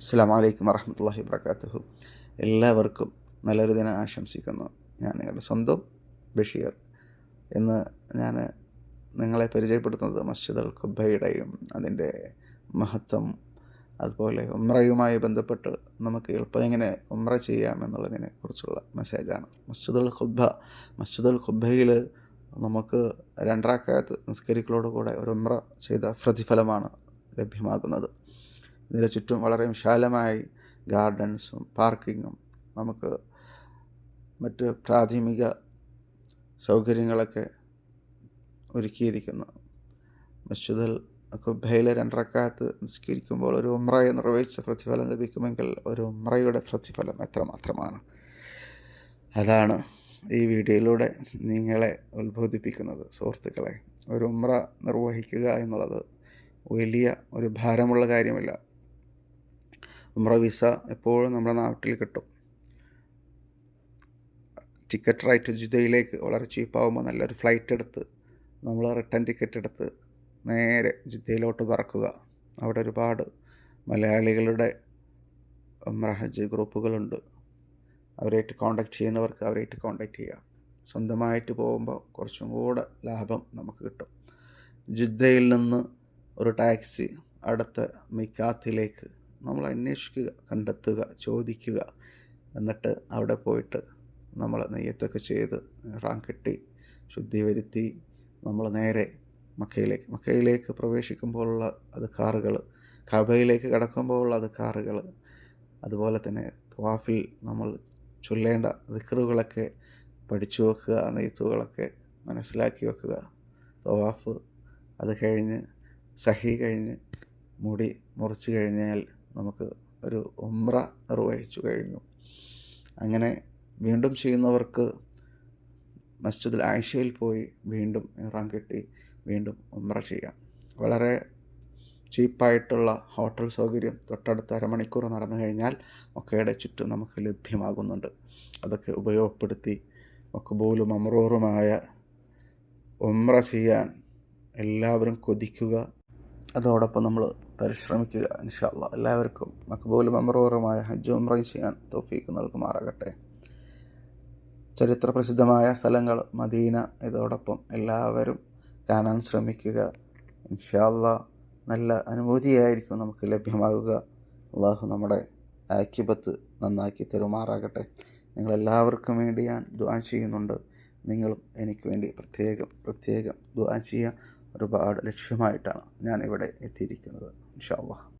അസ്സാം വലൈക്കും വറഹമത്തല്ലാഹി വർക്കാത്തുഹു എല്ലാവർക്കും നല്ലൊരു ദിനം ആശംസിക്കുന്നു. ഞാൻ നിങ്ങളുടെ സ്വന്തം ബഷീർ ഇന്ന് ഞാൻ നിങ്ങളെ പരിചയപ്പെടുത്തുന്നത് മസ്ജിദ് അൽ ഖുബയുടെയും അതിന്റെ മഹത്വം അതുപോലെ ഉമ്രയുമായി ബന്ധപ്പെട്ട് നമുക്ക് എളുപ്പം എങ്ങനെ ഉമ്ര ചെയ്യാം എന്നുള്ളതിനെ കുറിച്ചുള്ള മെസ്സേജാണ്. മസ്ജിദ് അൽ ഖുബ മസ്ജിദ് അൽ ഖുബയിൽ നമുക്ക് രണ്ടരാക്കാലത്ത് നിസ്കരിക്കലോടുകൂടെ ഒരു ഉമ്ര ചെയ്ത പ്രതിഫലമാണ് ലഭ്യമാകുന്നത്. ഇതിന് ചുറ്റും വളരെ വിശാലമായി ഗാർഡൻസും പാർക്കിങ്ങും നമുക്ക് മറ്റ് പ്രാഥമിക സൗകര്യങ്ങളൊക്കെ ഒരുക്കിയിരിക്കുന്നു. മസ്ജിദൽ കുബയിലെ രണ്ടരക്കാലത്ത് നിസ്കരിക്കുമ്പോൾ ഒരു ഉമ്രയെ നിർവഹിച്ച പ്രതിഫലം ലഭിക്കുമെങ്കിൽ ഒരു ഉമ്രയുടെ പ്രതിഫലം എത്രമാത്രമാണ്? അതാണ് ഈ വീഡിയോയിലൂടെ നിങ്ങളെ ഉത്ബോധിപ്പിക്കുന്നത്. സുഹൃത്തുക്കളെ ഒരു ഉമ്ര നിർവഹിക്കുക എന്നുള്ളത് വലിയ ഒരു ഭാരമുള്ള കാര്യമില്ല. ഉമ്ര വിസ എപ്പോഴും നമ്മുടെ നാട്ടിൽ കിട്ടും. ടിക്കറ്റ് റൈറ്റ് ജിദ്ദയിലേക്ക് വളരെ ചീപ്പാവുമ്പോൾ നല്ലൊരു ഫ്ലൈറ്റ് എടുത്ത് നമ്മൾ റിട്ടേൺ ടിക്കറ്റ് എടുത്ത് നേരെ ജിദ്ദയിലോട്ട് പറക്കുക. അവിടെ ഒരുപാട് മലയാളികളുടെ ഉംറഹജ് ഗ്രൂപ്പുകളുണ്ട്. അവരായിട്ട് കോണ്ടാക്ട് ചെയ്യുന്നവർക്ക് അവരായിട്ട് കോണ്ടാക്ട് ചെയ്യുക. സ്വന്തമായിട്ട് പോകുമ്പോൾ കുറച്ചും കൂടെ ലാഭം നമുക്ക് കിട്ടും. ജിദ്ദയിൽ നിന്ന് ഒരു ടാക്സി അടുത്ത മിക്കാത്തിലേക്ക് നമ്മൾ അന്വേഷിക്കുക കണ്ടെത്തുക ചോദിക്കുക. എന്നിട്ട് അവിടെ പോയിട്ട് നമ്മൾ നെയ്യത്തൊക്കെ ചെയ്ത് റാം കെട്ടി ശുദ്ധി വരുത്തി നമ്മൾ നേരെ മക്കയിലേക്ക് മക്കയിലേക്ക് പ്രവേശിക്കുമ്പോഴുള്ള അത് കാറുകൾ കബയിലേക്ക് കടക്കുമ്പോഴുള്ള അത് കാറുകൾ. അതുപോലെ തന്നെ ത്വാഫിൽ നമ്മൾ ചൊല്ലേണ്ട ദിക്കറുകളൊക്കെ പഠിച്ചു വെക്കുക നെയ്ത്തുകളൊക്കെ മനസ്സിലാക്കി വെക്കുക. തവാഫ് അത് കഴിഞ്ഞ് സഹി കഴിഞ്ഞ് മുടി മുറിച്ച് കഴിഞ്ഞാൽ നമുക്ക് ഒരു ഉമ്ര നിർവഹിച്ചു കഴിഞ്ഞു. അങ്ങനെ വീണ്ടും ചെയ്യുന്നവർക്ക് മസ്ജിദുൽ ആയിഷയിൽ പോയി വീണ്ടും ഇറാൻ കെട്ടി വീണ്ടും ഉമ്ര ചെയ്യാം. വളരെ ചീപ്പായിട്ടുള്ള ഹോട്ടൽ സൗകര്യം തൊട്ടടുത്ത അരമണിക്കൂർ നടന്നു കഴിഞ്ഞാൽ മൊക്കയുടെ ചുറ്റും നമുക്ക് ലഭ്യമാകുന്നുണ്ട്. അതൊക്കെ ഉപയോഗപ്പെടുത്തി മക്കബൂലും അമ്രൂറുമായ ഉമ്ര ചെയ്യാൻ എല്ലാവരും കൊതിക്കുക. അതോടൊപ്പം നമ്മൾ പരിശ്രമിക്കുക ഇൻഷാല്ല എല്ലാവർക്കും മക്ബൂലും അമ്രൂറുമായ ഹജ്ജ് ഉംറയും ചെയ്യാൻ തോഫീക്ക് നൽകുമാറാകട്ടെ. ചരിത്ര പ്രസിദ്ധമായ സ്ഥലങ്ങൾ മദീന ഇതോടൊപ്പം എല്ലാവരും കാണാൻ ശ്രമിക്കുക. ഇൻഷാല്ല നല്ല അനുഭൂതിയായിരിക്കും നമുക്ക് ലഭ്യമാകുക. അള്ളാഹു നമ്മുടെ ആക്കിബത്ത് നന്നാക്കി തരുമാറാകട്ടെ. നിങ്ങളെല്ലാവർക്കും വേണ്ടി ഞാൻ ദുആ ചെയ്യുന്നുണ്ട്. നിങ്ങളും എനിക്ക് വേണ്ടി പ്രത്യേകം പ്രത്യേകം ദുആ ചെയ്യുക. ഒരുപാട് ലക്ഷ്യമായിട്ടാണ് ഞാൻ ഇവിടെ എത്തിയിരിക്കുന്നത് ഇൻഷാ അള്ളാഹ്